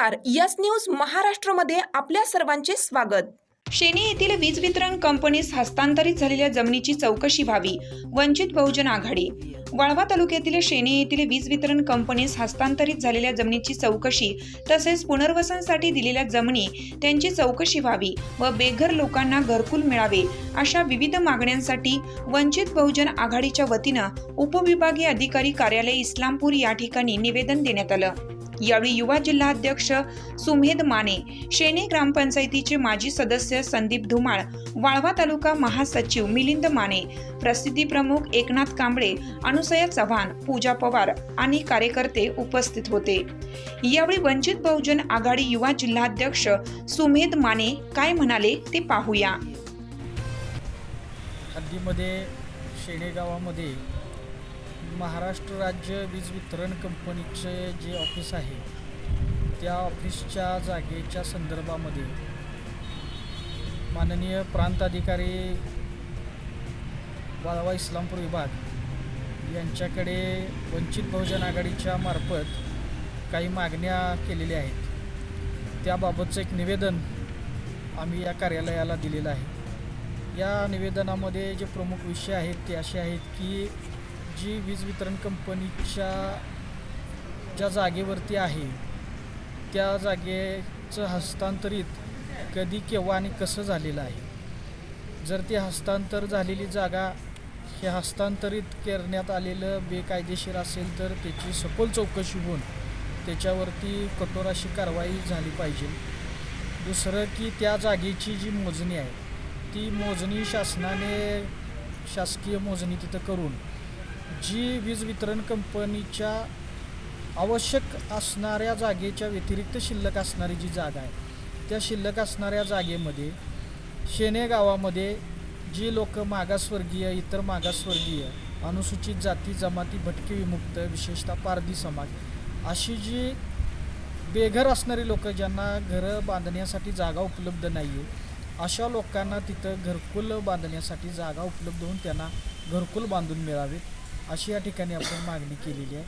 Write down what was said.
नमस्कार. Yes news महाराष्ट्रमध्ये आपल्या सर्वांचे स्वागत. शेनी येथील वीज वितरण कंपनीस हस्तांतरित झालेल्या जमिनीची चौकशी व्हावी वंचित बहुजन आघाडी. वाळवा तालुक्यातील शेणे येथील वीज वितरण कंपनीस हस्तांतरित झालेल्या जमिनीची चौकशी तसेच पुनर्वसनसाठी दिलेल्या जमिनी त्यांची चौकशी व्हावी व बेघर लोकांना घरकुल मिळावे अशा विविध मागण्यांसाठी वंचित बहुजन आघाडीच्या वतीनं उपविभागीय अधिकारी कार्यालय इस्लामपूर या ठिकाणी निवेदन देण्यात आलं. यावेळी युवा जिल्हाध्यक्ष सुमेध माने शेणे ग्रामपंचायतीचे माजी सदस्य संदीप धुमाळ वाळवा तालुका महासचिव मिलिंद माने प्रसिद्धी प्रमुख एकनाथ कांबळे अनुसया चव्हाण पूजा पवार आणि कार्यकर्ते उपस्थित होते. यावेळी वंचित बहुजन आघाडी युवा जिल्हाध्यक्ष सुमेध माने काय म्हणाले ते पाहूया. हद्दीमध्ये शेणे गावामध्ये महाराष्ट्र राज्य वीज वितरण कंपनीचे जे ऑफिस आहे त्या ऑफिसच्या जागेच्या संदर्भामध्ये माननीय प्रांत अधिकारी वाळवा इस्लामपूर विभाग यांच्याकडे वंचित बहुजन आघाडीच्या मार्फत काही मागण्या केलेल्या आहेत. त्याबाबतचं एक निवेदन आम्ही या कार्यालयाला दिलेलं आहे. या निवेदनामध्ये जे प्रमुख विषय आहेत ते असे आहेत की जी वीज वितरण कंपनीच्या ज्या जागेवरती आहे त्या जागेचं हस्तांतरित कधी केव्हा आणि कसं झालेलं आहे? जर ती हस्तांतर झालेली जागा हे हस्तांतरित करण्यात आलेलं बेकायदेशीर असेल तर त्याची सखोल चौकशी होऊन त्याच्यावरती कठोर अशी कारवाई झाली पाहिजे. दुसरं की त्या जागेची जी मोजणी आहे ती मोजणी शासनाने शासकीय मोजणी तिथं करून जी वीज वितरण कंपनीच्या आवश्यक असणाऱ्या जागेच्या व्यतिरिक्त शिल्लक असणारी जी जागा आहे त्या शिल्लक असणाऱ्या जागेमध्ये शेणे गावामध्ये जी लोक मागासवर्गीय इतर मागासवर्गीय अनुसूचित जाती जमाती भटके विमुक्त विशेषतः पारधी समाज अशी जी बेघर असणारी लोक ज्यांना घरं बांधण्यासाठी जागा उपलब्ध नाही आहे अशा लोकांना तिथं घरकुल बांधण्यासाठी जागा उपलब्ध होऊन त्यांना घरकुल बांधून मिळावेत. अशी या ठिकाणी आपण मागणी केलेली आहे.